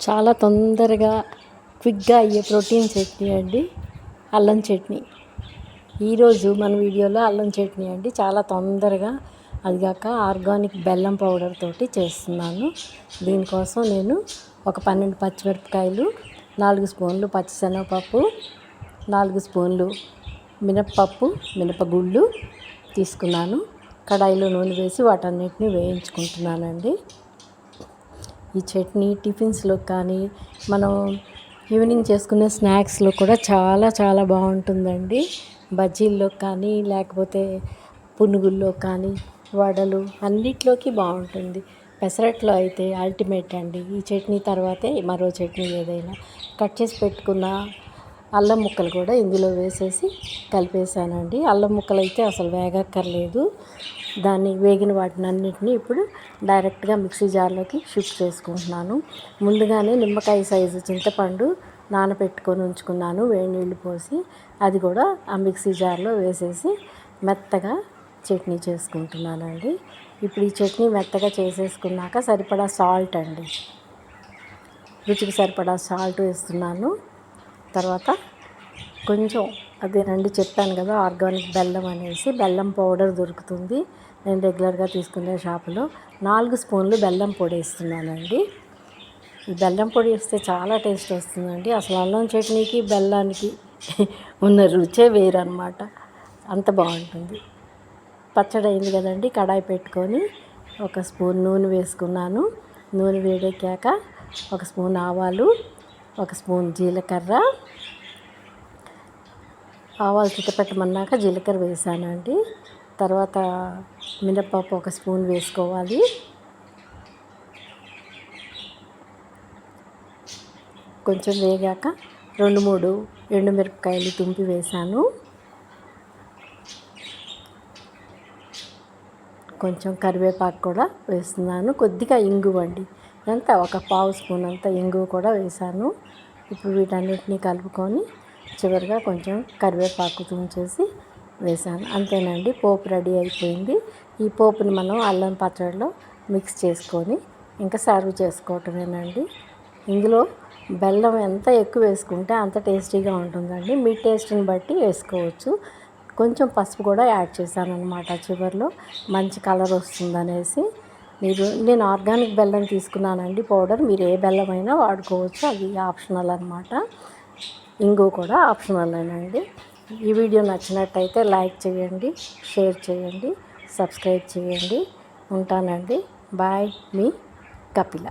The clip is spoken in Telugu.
చాలా తొందరగా క్విక్గా అయ్యే ప్రోటీన్ చట్నీ అండి. అల్లం చట్నీ. ఈరోజు మన వీడియోలో అల్లం చట్నీ అండి. చాలా తొందరగా అది కాక ఆర్గానిక్ బెల్లం పౌడర్ తోటి చేస్తున్నాను. దీనికోసం నేను ఒక పన్నెండు పచ్చిమిరపకాయలు నాలుగు స్పూన్లు పచ్చిశనగపప్పు నాలుగు స్పూన్లు మినప్పప్పు మినపగుళ్ళు తీసుకున్నాను. కడాయిలో నూనె వేసి వాటన్నిటిని వేయించుకుంటున్నానండి. ఈ చట్నీ టిఫిన్స్లో కానీ మనం ఈవినింగ్ చేసుకునే స్నాక్స్లో కూడా చాలా చాలా బాగుంటుందండి. బజ్జీల్లో కానీ లేకపోతే పునుగుల్లో కానీ వడలు అన్నిట్లోకి బాగుంటుంది. పెసరట్లో అయితే అల్టిమేట్ అండి. ఈ చట్నీ తర్వాతే మరో చట్నీ ఏదైనా. కట్ చేసి పెట్టుకున్న అల్లం ముక్కలు కూడా ఇందులో వేసేసి కలిపేసానండి అల్లం ముక్కలు అయితే అసలు వేగక్కర్లేదు. దాన్ని వేగిన వాటిని అన్నిటినీ ఇప్పుడు డైరెక్ట్గా మిక్సీ జార్లోకి షిఫ్ట్ చేసుకుంటున్నాను. ముందుగానే నిమ్మకాయ సైజు చింతపండు నానబెట్టుకొని ఉంచుకున్నాను వేడి నీళ్ళు పోసి. అది కూడా ఆ మిక్సీ జార్లో వేసేసి మెత్తగా చట్నీ చేసుకుంటున్నానండి. ఇప్పుడు ఈ చట్నీ మెత్తగా చేసేసుకున్నాక సరిపడా సాల్ట్ అండి. రుచికి సరిపడా సాల్ట్ వేస్తున్నాను. తర్వాత కొంచెం అదేనండి చెప్పాను కదా ఆర్గానిక్ బెల్లం అనేసి బెల్లం పౌడర్ దొరుకుతుంది. నేను రెగ్యులర్గా తీసుకునే షాపులో నాలుగు స్పూన్లు బెల్లం పొడి వేస్తున్నానండి. ఈ బెల్లం పొడి వేస్తే చాలా టేస్ట్ వస్తుందండి. అసలు అల్లం చట్నీకి బెల్లానికి ఉన్న రుచే వేరనమాట అంత బాగుంటుంది. పచ్చడి అయింది కదండి కడాయి పెట్టుకొని ఒక స్పూన్ నూనె వేసుకున్నాను. నూనె వేడెక్కాక ఒక స్పూన్ ఆవాలు ఒక స్పూన్ జీలకర్ర ఆవాలు చిట్టపెట్టమన్నాక జీలకర్ర వేసానండి. తర్వాత మినప్పప్పు ఒక స్పూన్ వేసుకోవాలి. కొంచెం వేగాక రెండు మూడు ఎండుమిరపకాయలు తుంపి వేసాను. కొంచెం కరివేపాకు కూడా వేస్తున్నాను. కొద్దిగా ఇంగువ అండి. ఎంత? ఒక పావు స్పూన్ అంత ఇంగువ కూడా వేసాను. ఇప్పుడు వీటన్నిటిని కలుపుకొని చివరిగా కొంచెం కరివేపాకు తుంచేసి వేసాను. అంతేనండి పోపు రెడీ అయిపోయింది. ఈ పోపుని మనం అల్లం పచ్చడిలో మిక్స్ చేసుకొని ఇంకా సర్వ్ చేసుకోవటమేనండి. ఇందులో బెల్లం ఎంత ఎక్కువ వేసుకుంటే అంత టేస్టీగా ఉంటుందండి. మీ టేస్ట్ని బట్టి వేసుకోవచ్చు. కొంచెం పసుపు కూడా యాడ్ చేశాను అనమాట చివరిలో. మంచి కలర్ వస్తుందనేసి. మీరు నేను ఆర్గానిక్ బెల్లం తీసుకున్నానండి పౌడర్. మీరు ఏ బెల్లం అయినా వాడుకోవచ్చు. అది ఆప్షనల్ అనమాట ఇంగు కూడా ఆప్షనల్ ఈ వీడియో నచ్చినట్టయితే లైక్ చేయండి షేర్ చేయండి సబ్స్క్రైబ్ చేయండి. ఉంటానండి. బాయ్ మీ కపిల.